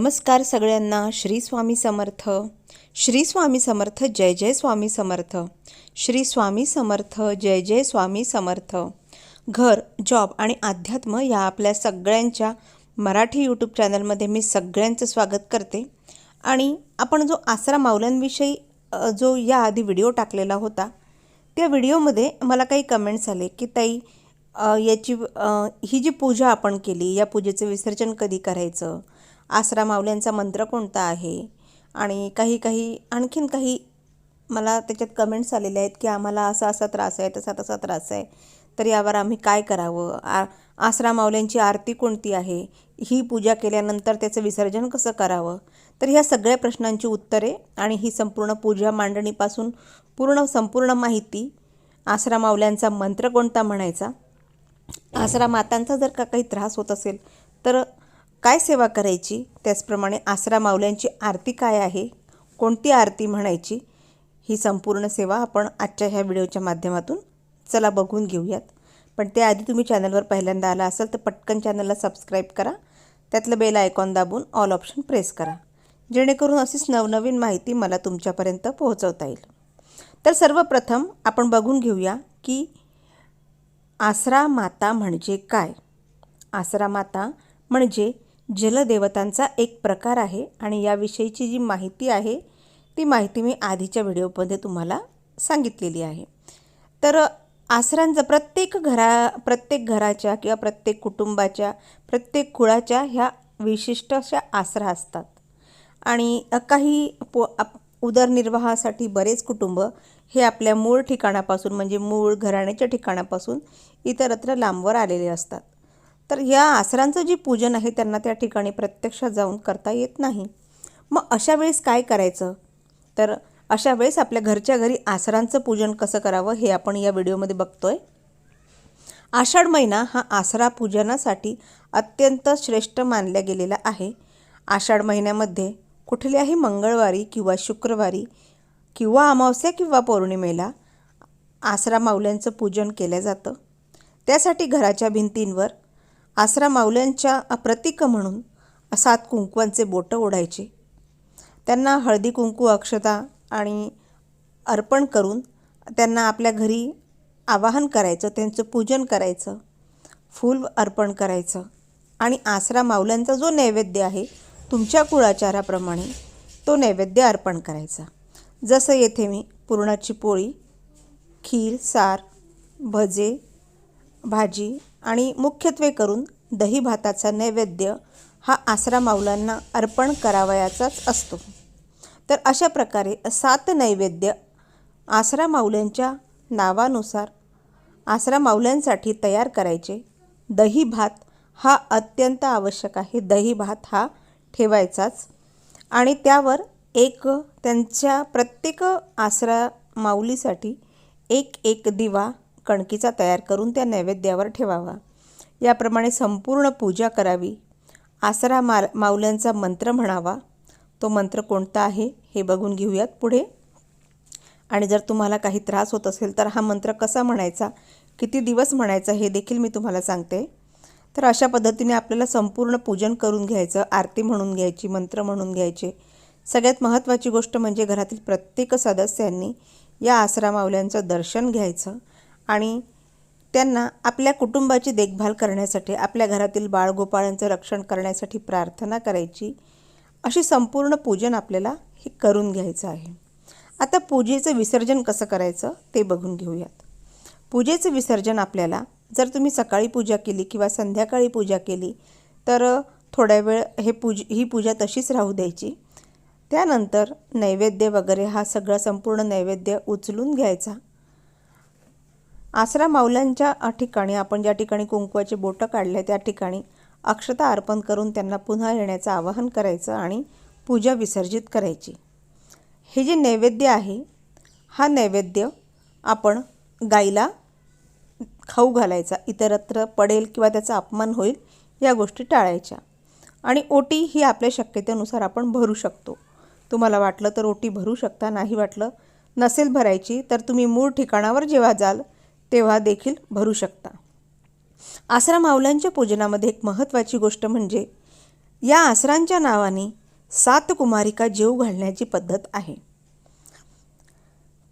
नमस्कार सगळ्यांना. श्री स्वामी समर्थ. श्री स्वामी समर्थ जय जय स्वामी समर्थ. श्री स्वामी समर्थ जय जय स्वामी समर्थ. घर जॉब आणि अध्यात्म या आपल्या सगळ्यांच्या मराठी यूट्यूब चॅनलमध्ये मी सगळ्यांचं स्वागत करते. आणि आपण जो आसरा माऊल्यांविषयी जो याआधी व्हिडिओ टाकलेला होता त्या व्हिडिओमध्ये मला काही कमेंट्स आले की ताई याची ही जी पूजा आपण केली या पूजेचं विसर्जन कधी करायचं? आसरा माऊल्यांचा मंत्र कोणता आहे? आणि काही काही आणखीन काही मला त्याच्यात कमेंट्स आलेले आहेत की आम्हाला असा असा त्रास आहे तसा तसा त्रास आहे. तर यावर आम्ही काय करावं? आ आसरा माऊल्यांची आरती कोणती आहे? ही पूजा केल्यानंतर त्याचं विसर्जन कसं करावं? तर ह्या सगळ्या प्रश्नांची उत्तरे आणि ही संपूर्ण पूजा मांडणीपासून पूर्ण संपूर्ण माहिती आसरा माऊल्यांचा मंत्र कोणता म्हणायचा? आसरा मातांचा जर का काही त्रास होत असेल तर काय सेवा करायची? त्याचप्रमाणे आसरा माऊल्यांची आरती काय आहे? कोणती आरती म्हणायची? ही संपूर्ण सेवा आपण आजच्या ह्या व्हिडिओच्या माध्यमातून चला बघून घेऊयात. पण त्याआधी तुम्ही चॅनलवर पहिल्यांदा आला असाल तर पटकन चॅनलला सबस्क्राईब करा. त्यातलं बेल आयकॉन दाबून ऑल ऑप्शन प्रेस करा. जेणेकरून अशीच नवनवीन माहिती मला तुमच्यापर्यंत पोहोचवता येईल. तर सर्वप्रथम आपण बघून घेऊया की आसरा माता म्हणजे काय? आसरा माता म्हणजे जलदेवतांचा एक प्रकार आहे आणि याविषयीची जी माहिती आहे ती माहिती मी आधीच्या व्हिडिओमध्ये तुम्हाला सांगितलेली आहे. तर आसरांचं प्रत्येक घरा प्रत्येक घराच्या किंवा प्रत्येक कुटुंबाच्या प्रत्येक कुळाच्या ह्या विशिष्ट अशा आसरा असतात. आणि काही पो आप- उदरनिर्वाहासाठी बरेच कुटुंब हे आपल्या मूळ ठिकाणापासून म्हणजे मूळ घराण्याच्या ठिकाणापासून इतरत्र लांबवर आलेले असतात. तर या आसरांचं जे पूजन आहे त्यांना त्या ठिकाणी प्रत्यक्षात जाऊन करता येत नाही. मग अशा वेळेस काय करायचं? तर अशा वेळेस आपल्या घरच्या घरी आसरांचं पूजन कसं करावं हे आपण या व्हिडिओमध्ये बघतोय. आषाढ महिना हा आसरा पूजनासाठी अत्यंत श्रेष्ठ मानला गेलेला आहे. आषाढ महिन्यामध्ये कुठल्याही मंगळवारी किंवा शुक्रवारी किंवा अमावस्या किंवा पौर्णिमेला आसरा माऊल्यांचं पूजन केलं जातं. त्यासाठी घराच्या भिंतींवर आसरा माऊल्यांच्या अप्रतिक म्हणून सात कुंकवांचे बोटं ओढायचे. त्यांना हळदी कुंकू अक्षता आणि अर्पण करून त्यांना आपल्या घरी आवाहन करायचं त्यांचं पूजन करायचं फूल अर्पण करायचं. आणि आसरा माऊल्यांचा जो नैवेद्य आहे तुमच्या कुळाचाराप्रमाणे तो नैवेद्य अर्पण करायचा. जसं येथे मी पुरणाची पोळी खीर सार भजे भाजी आणि मुख्यत्वे करून दही भाताचा नैवेद्य हा आसरा माऊलांना अर्पण करावयाचाच असतो. तर अशा प्रकारे सात नैवेद्य आसरा माऊल्यांच्या नावानुसार आसरा माऊल्यांसाठी तयार करायचे. दही भात हा अत्यंत आवश्यक आहे. दही भात हा ठेवायचाच. आणि त्यावर एक त्यांच्या प्रत्येक आसरा माऊलीसाठी एक एक दिवा कणकीचा तयार करून त्या नैवेद्यावर ठेवावा. याप्रमाणे संपूर्ण पूजा करावी. आसरा मा माऊल्यांचा मंत्र म्हणावा. तो मंत्र कोणता आहे हे बघून घेऊयात पुढे. आणि जर तुम्हाला काही त्रास होत असेल तर हा मंत्र कसा म्हणायचा किती दिवस म्हणायचा हे देखील मी तुम्हाला सांगते. तर अशा पद्धतीने आपल्याला संपूर्ण पूजन करून घ्यायचं आरती म्हणून घ्यायची मंत्र म्हणून घ्यायचे. सगळ्यात महत्त्वाची गोष्ट म्हणजे घरातील प्रत्येक सदस्यांनी या आसरा माऊल्यांचं दर्शन घ्यायचं. आणि त्यांना आपल्या कुटुंबाची देखभाल करण्यासाठी आपल्या घरातील बाळगोपाळांचं रक्षण करण्यासाठी प्रार्थना करायची अशी संपूर्ण पूजन आपल्याला हे करून घ्यायचं आहे. आता पूजेचं विसर्जन कसं करायचं ते बघून घेऊयात. पूजेचं विसर्जन आपल्याला जर तुम्ही सकाळी पूजा केली किंवा संध्याकाळी पूजा केली तर थोड्या वेळ हे पूज ही पूजा तशीच राहू द्यायची. त्यानंतर नैवेद्य वगैरे हा सगळा संपूर्ण नैवेद्य उचलून घ्यायचा. आसरा माऊलांच्या ठिकाणी आपण ज्या ठिकाणी कुंकवाचे बोटं काढले त्या ठिकाणी अक्षता अर्पण करून त्यांना पुन्हा येण्याचं आवाहन करायचं आणि पूजा विसर्जित करायची. हे जे नैवेद्य आहे हा नैवेद्य आपण गाईला खाऊ घालायचा. इतरत्र पडेल किंवा त्याचा अपमान होईल या गोष्टी टाळायच्या. आणि ओटी ही आपल्या शक्यतेनुसार आपण भरू शकतो. तुम्हाला वाटलं तर ओटी भरू शकता नाही वाटलं नसेल भरायची तर तुम्ही मूळ ठिकाणावर जेव्हा जाल तेव्हा देखील भरू शकता. आसरा माऊलांच्या पूजनामध्ये एक महत्त्वाची गोष्ट म्हणजे या आसरांच्या नावाने सात कुमारिका जेव घालण्याची पद्धत आहे.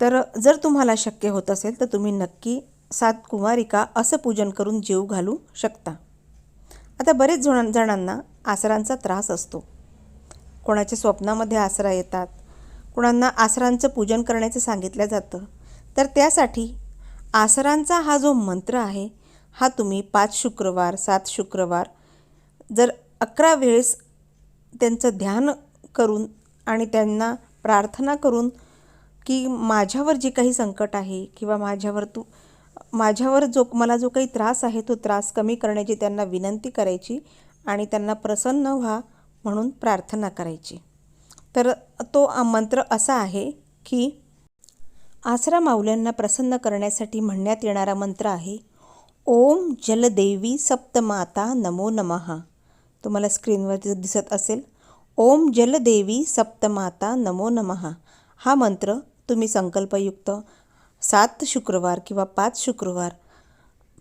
तर जर तुम्हाला शक्य होत असेल तर तुम्ही नक्की सात कुमारिका असं पूजन करून जेव घालू शकता. आता बरेच जण जणांना आसरांचा त्रास असतो. कोणाच्या स्वप्नामध्ये आसरा येतात कुणांना आसरांचं पूजन करण्याचं सांगितलं जातं तर त्यासाठी आसरांचा हा जो मंत्र आहे हा तुम्ही पाच शुक्रवार सात शुक्रवार जर अकरा वेळेस त्यांचं ध्यान करून आणि त्यांना प्रार्थना करून की माझ्यावर जे काही संकट आहे किंवा माझ्यावर तू माझ्यावर जो मला जो काही त्रास आहे तो त्रास कमी करण्याची त्यांना विनंती करायची आणि त्यांना प्रसन्न व्हा म्हणून प्रार्थना करायची. तर तो मंत्र असा आहे की आसरा माऊल्यांना प्रसन्न करण्यासाठी म्हणण्यात येणारा मंत्र आहे ओम जलदेवी सप्तमाता नमो नमः तुम्हाला स्क्रीनवर दिसत असेल ओम जलदेवी सप्तमाता नमो नमः हा मंत्र तुम्ही संकल्पयुक्त सात शुक्रवार किंवा पाच शुक्रवार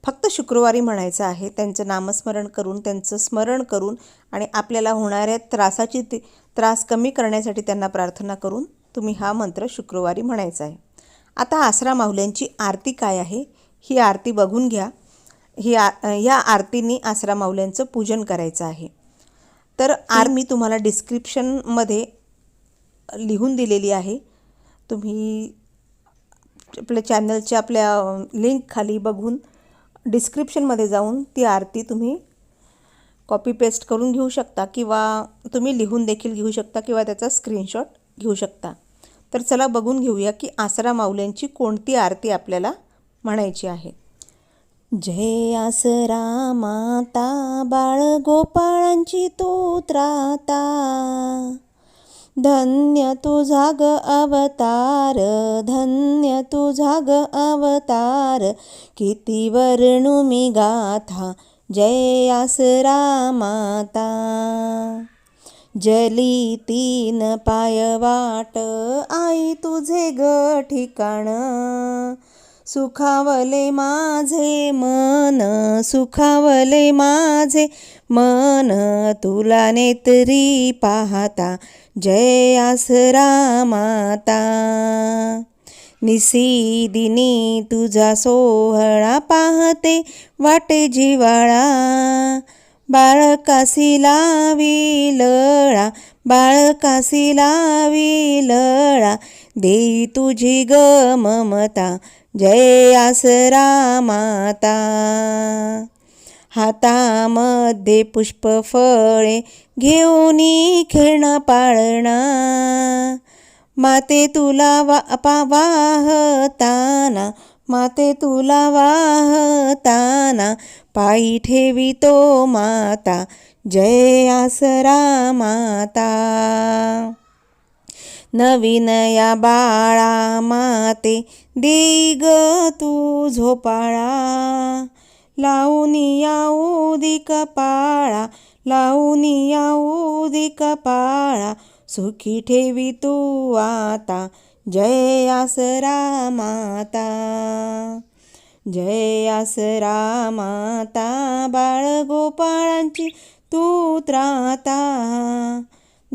फक्त शुक्रवारी म्हणायचं आहे त्यांचं नामस्मरण करून त्यांचं स्मरण करून आणि आपल्याला होणाऱ्या त्रासाची ती त्रास कमी करण्यासाठी त्यांना प्रार्थना करून तुम्ही हा मंत्र शुक्रवारी म्हणायचा आहे. आता आसरा माऊल्यांची आरती काय आहे? ही आरती बघून घ्या. ही आ या आरतीने आसरा माऊल्यांचं पूजन करायचं आहे. तर आर मी तुम्हाला डिस्क्रिप्शनमध्ये लिहून दिलेली आहे. तुम्ही आपल्या चॅनलच्या आपल्या लिंक खाली बघून डिस्क्रिप्शनमध्ये जाऊन ती आरती तुम्ही कॉपी पेस्ट करून घेऊ शकता किंवा तुम्ही लिहून देखील घेऊ शकता किंवा त्याचा स्क्रीनशॉट घेऊ शकता. तर चला बघून घेऊया की आसरा माऊल्यांची कोणती आरती आपल्याला म्हणायची आहे. जय आसरा माता बाळ गोपाळांची तू त्राता. धन्य तुझा ग अवतार धन्य तुझा ग अवतार. किती वर्णू मी गाथा जय आसरा माता. जली तीन पाय वाट आई तुझे ग ठिकाण. सुखावले माझे मन सुखावले माझे मन. तुला नेत्री पाहता जय आसरा माता. निसिदिनी तुझा सोहळा पाहते वाटे जिवाळा. बाळकासी लावी लळा बाळकासी लावी लळा. देई तुझी ग ममता जय आसरा माता. हातामध्ये पुष्प फळे घेऊन खेळणं पाळणा माते तुला वा पा वाहताना माते तुला वाहताना पायी ठेवितो माता. जय आसरा माता. नवीन या बाळा माते देग तू झोपाळा. लावूनी याऊदी कपाळा लावूनी याऊदी कपाळा सुखी ठेवी तू आता. जय आसरा माता. जय आसरा माता बाळ गोपाळांची तू त्राता.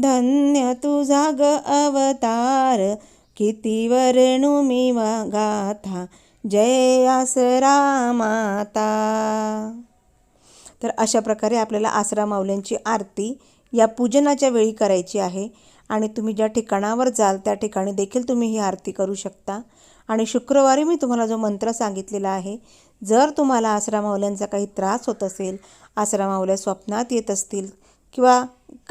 धन्य तुझा ग अवतार किती वर्णू मी गाथा. जय आसरा माता. तर अशा प्रकारे आपल्याला आसरा माऊल्यांची आरती या पूजनाच्या वेळी करायची आहे. आणि तुम्ही ज्या ठिकाणावर जाल त्या ठिकाणी देखील तुम्ही ही आरती करू शकता. आणि शुक्रवारी मी तुम्हाला जो मंत्र सांगितलेला आहे जर तुम्हाला आसरा माऊल्यांचा काही त्रास होत असेल आसरा माऊल्या स्वप्नात येत असतील किंवा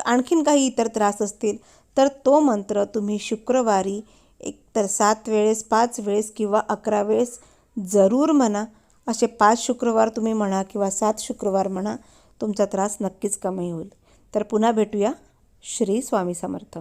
आणखीन काही इतर त्रास असतील तर तो मंत्र तुम्ही शुक्रवारी एक तर सात वेळेस पाच वेळेस किंवा अकरा वेळेस जरूर म्हणा. असे पाच शुक्रवार तुम्ही म्हणा किंवा सात शुक्रवार म्हणा तुमचा त्रास नक्कीच कमी होईल. तर पुन्हा भेटूया श्री स्वामी समर्थ.